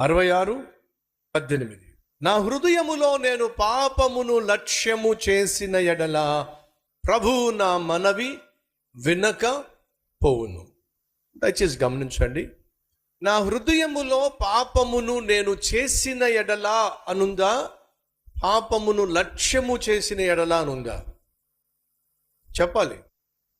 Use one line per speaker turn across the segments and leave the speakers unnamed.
అరవై ఆరు పద్దెనిమిది. నా హృదయములో నేను పాపమును లక్ష్యము చేసిన ఎడల ప్రభు నా మనవి వినక పోవును. దయచేసి గమనించండి. నా హృదయములో పాపమును నేను చేసిన ఎడలా అనుందా? పాపమును లక్ష్యము చేసిన ఎడలా అనుందా? చెప్పాలి.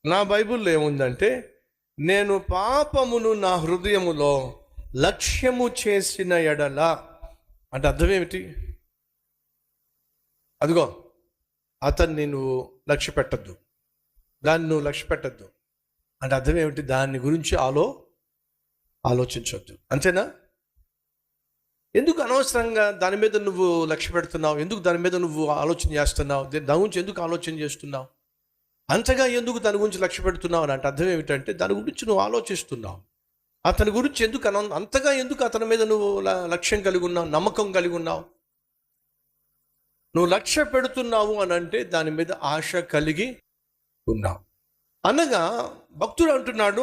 నా బైబిల్లో ఏముందంటే నేను పాపమును నా హృదయములో లక్ష్యము చేసిన ఎడల అంటే అర్థం ఏమిటి? అదిగో అతన్ని నువ్వు లక్ష్య పెట్టద్దు. దాన్ని నువ్వు లక్ష్య పెట్టద్దు. అంటే అర్థం ఏమిటి? దాని గురించి ఆలో ఆలోచించవద్దు అంతేనా? ఎందుకు అనవసరంగా దాని మీద నువ్వు లక్ష్య పెడుతున్నావు? ఎందుకు దాని మీద నువ్వు ఆలోచన చేస్తున్నావు? దాని గురించి ఎందుకు ఆలోచన చేస్తున్నావు? అంతగా ఎందుకు దాని గురించి లక్ష్య పెడుతున్నావు అని అంటే అర్థం ఏమిటంటే దాని గురించి నువ్వు ఆలోచిస్తున్నావు. అతని గురించి ఎందుకు అన అంతగా ఎందుకు అతని మీద నువ్వు ల- లక్ష్యం కలిగి ఉన్నావు నమ్మకం కలిగి ఉన్నావు? నువ్వు లక్ష్య పెడుతున్నావు అని అంటే దాని మీద ఆశ కలిగి ఉన్నావు. అనగా భక్తుడు అంటున్నాడు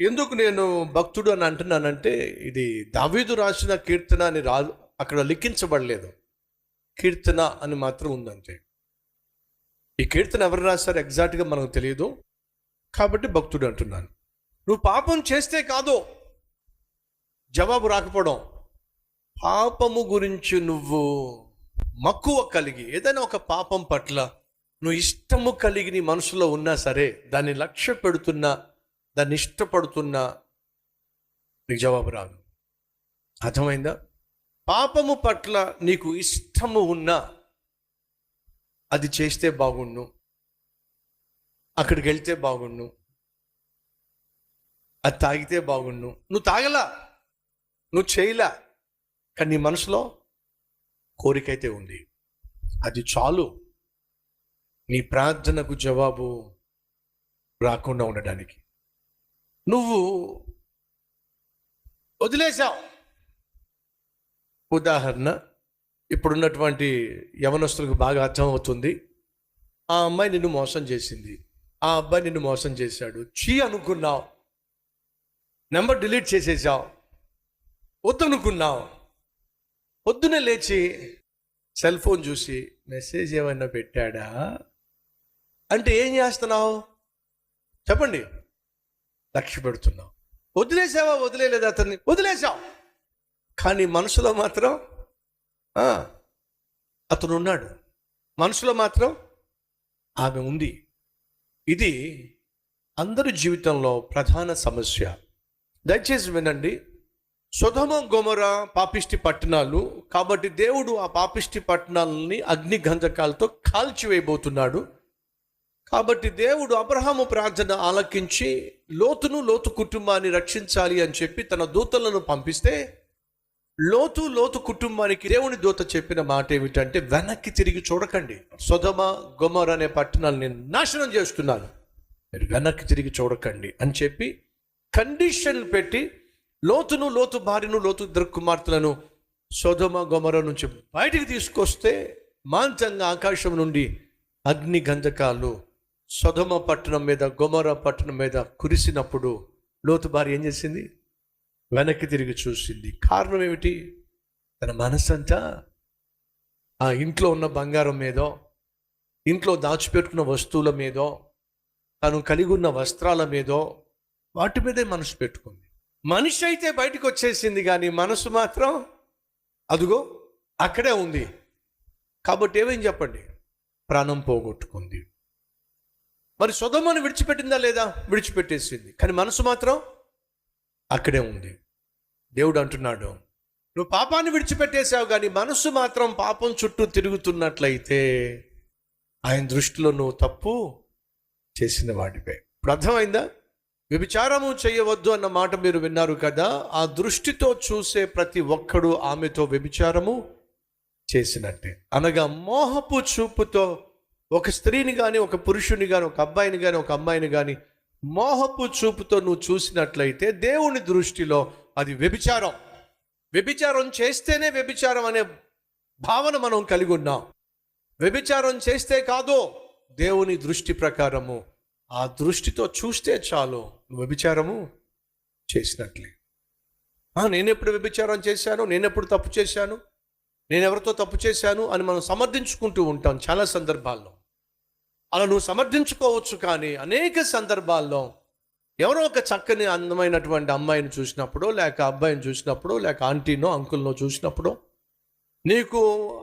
ఎందుకు నేను భక్తుడు అని అంటున్నానంటే ఇది దావీదు రాసిన కీర్తన అని రా అక్కడ లిఖించబడలేదు. కీర్తన అని మాత్రం ఉందంతే. ఈ కీర్తన ఎవరు రాశారు ఎగ్జాక్ట్గా మనకు తెలియదు కాబట్టి భక్తుడు అంటున్నాను నువ్వు పాపం చేస్తే కాదు. జవాబు రాకపోవడం. పాపము గురించి నువ్వు మక్కువ కలిగి ఏదైనా ఒక పాపం పట్ల నువ్వు ఇష్టము కలిగి నీ మనసులో ఉన్నా సరే దాన్ని లక్ష్య పెడుతున్నా దాన్ని ఇష్టపడుతున్నా నీకు జవాబు రాదు. అర్థమైందా? పాపము పట్ల నీకు ఇష్టము ఉన్నా అది చేస్తే బాగుండు. అక్కడికి వెళ్తే బాగుండు. అది తాగితే బాగుండు. నువ్వు తాగలా. నువ్వు చేయలా. కానీ నీ మనసులో కోరికైతే ఉంది. అది చాలు. నీ ప్రార్థనకు జవాబు రాకుండా ఉండడానికి. నువ్వు వదిలేశావు. ఉదాహరణ ఇప్పుడున్నటువంటి యవనస్తులకు బాగా అర్థమవుతుంది. ఆ అమ్మాయి నిన్ను మోసం చేసింది. ఆ అబ్బాయి నిన్ను మోసం చేశాడు. చీ అనుకున్నావు. నెంబర్ డిలీట్ చేసేసావు. వద్దనుకున్నావు. పొద్దునే లేచి సెల్ ఫోన్ చూసి మెసేజ్ ఏమైనా పెట్టాడా? అంటే ఏం చేస్తున్నావు? చెప్పండి. లక్ష్య పెడుతున్నావు. వదిలేసావా? వదిలేలేదు అతన్ని. వదిలేసావు. కానీ మనసులో మాత్రం అతను ఉన్నాడు మనసులో మాత్రం ఆమె ఉంది. ఇది అందరి జీవితంలో ప్రధాన సమస్య. దయచేసి వినండి. సుధమ గొమర పాపిష్టి పట్టణాలు కాబట్టి దేవుడు ఆ పాపిష్టి పట్టణాలని అగ్ని గంధకాలతో కాల్చివేయబోతున్నాడు. కాబట్టి దేవుడు అబ్రహాము ప్రార్థన ఆలకించి లోతును లోతు కుటుంబాన్ని రక్షించాలి అని చెప్పి తన దూతలను పంపిస్తే లోతు లోతు కుటుంబానికి దేవుని దూత చెప్పిన మాట ఏమిటంటే వెనక్కి తిరిగి చూడకండి. సుధమ గొమర అనే పట్టణాలు నాశనం చేస్తున్నాను. మీరు వెనక్కి తిరిగి చూడకండి అని చెప్పి కండిషన్ పెట్టి లోతును లోతు భార్యను లోతు ఇద్దరు కుమార్తెలను శోధమ గొమర నుంచి బయటికి తీసుకొస్తే మాంచంగా ఆకాశం నుండి అగ్ని గంధకాలు సొదమ పట్టణం మీద గొమర పట్టణం మీద కురిసినప్పుడు లోతు భార్య ఏం చేసింది? వెనక్కి తిరిగి చూసింది. కారణం ఏమిటి? తన మనసంతా ఆ ఇంట్లో ఉన్న బంగారం మీదో ఇంట్లో దాచిపెట్టుకున్న వస్తువుల మీదో తను కలిగి ఉన్న వస్త్రాల మీదో వాటి మీదే మనసు పెట్టుకుంది. మనిషి అయితే బయటకు వచ్చేసింది కానీ మనసు మాత్రం అదుగో అక్కడే ఉంది. కాబట్టి ఏమేం చెప్పండి? ప్రాణం పోగొట్టుకుంది. మరి సుధమ్మను విడిచిపెట్టిందా లేదా? విడిచిపెట్టేసింది. కానీ మనసు మాత్రం అక్కడే ఉంది. దేవుడు అంటున్నాడు నువ్వు పాపాన్ని విడిచిపెట్టేశావు కానీ మనసు మాత్రం పాపం చుట్టూ తిరుగుతున్నట్లయితే ఆయన దృష్టిలో నువ్వు తప్పు చేసిన వాడిపై ఇప్పుడు అర్థమైందా? వ్యభిచారము చేయవద్దు అన్న మాట మీరు విన్నారు కదా ఆ దృష్టితో చూసే ప్రతి ఒక్కడు ఆమెతో వ్యభిచారము చేసినట్టే. అనగా మోహపు చూపుతో ఒక స్త్రీని కానీ ఒక పురుషుని కానీ ఒక అబ్బాయిని కానీ ఒక అమ్మాయిని కానీ మోహపు చూపుతో నువ్వు చూసినట్లయితే దేవుని దృష్టిలో అది వ్యభిచారం. వ్యభిచారం చేస్తేనే వ్యభిచారం అనే భావన మనం కలిగి ఉన్నాం. వ్యభిచారం చేస్తే కాదు దేవుని దృష్టి ప్రకారము ఆ దృష్టితో చూస్తే చాలు. నువ్వు వ్యభిచారము చేసినట్లే. నేను నేనెప్పుడు వ్యభిచారం చేశాను? నేనెప్పుడు తప్పు చేశాను? నేను ఎవరితో తప్పు చేశాను? అని మనం సమర్థించుకుంటూ ఉంటాం చాలా సందర్భాల్లో. అలా నువ్వు సమర్థించుకోవచ్చు కానీ అనేక సందర్భాల్లో ఎవరో ఒక చక్కని అందమైనటువంటి అమ్మాయిని చూసినప్పుడు లేక అబ్బాయిని చూసినప్పుడు లేక ఆంటీనో అంకుల్నో చూసినప్పుడు నీకు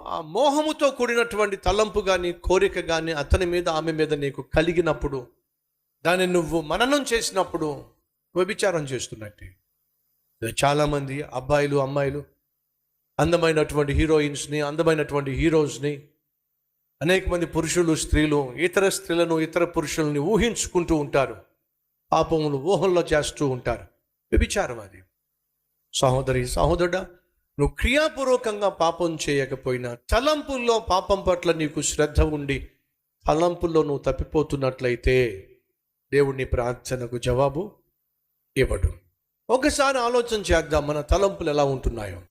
ఆ మోహముతో కూడినటువంటి తలంపు కానీ కోరిక కానీ అతని మీద ఆమె మీద నీకు కలిగినప్పుడు దాన్ని నువ్వు మననం చేసినప్పుడు వ్యభిచారం చేస్తున్నట్టే. చాలామంది అబ్బాయిలు అమ్మాయిలు అందమైనటువంటి హీరోయిన్స్ని అందమైనటువంటి హీరోస్ని అనేక మంది పురుషులు స్త్రీలు ఇతర స్త్రీలను ఇతర పురుషుల్ని ఊహించుకుంటూ ఉంటారు. పాపములు ఊహల్లో చేస్తూ ఉంటారు. వ్యభిచారం అది. సహోదరి సహోదరుడా నువ్వు క్రియాపూర్వకంగా పాపం చేయకపోయినా తలంపుల్లో పాపం పట్ల నీకు శ్రద్ధ ఉండి తలంపుల్లో నువ్వు తప్పిపోతున్నట్లయితే దేవుణ్ణి ప్రార్థనకు జవాబు ఇవ్వడు. ఒకసారి ఆలోచన చేద్దాం మన తలంపులు ఎలా ఉంటున్నాయో.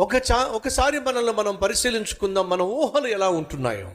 ఒక చా ఒకసారి మనల్ని మనం పరిశీలించుకుందాం మన ఊహలు ఎలా ఉంటున్నాయో.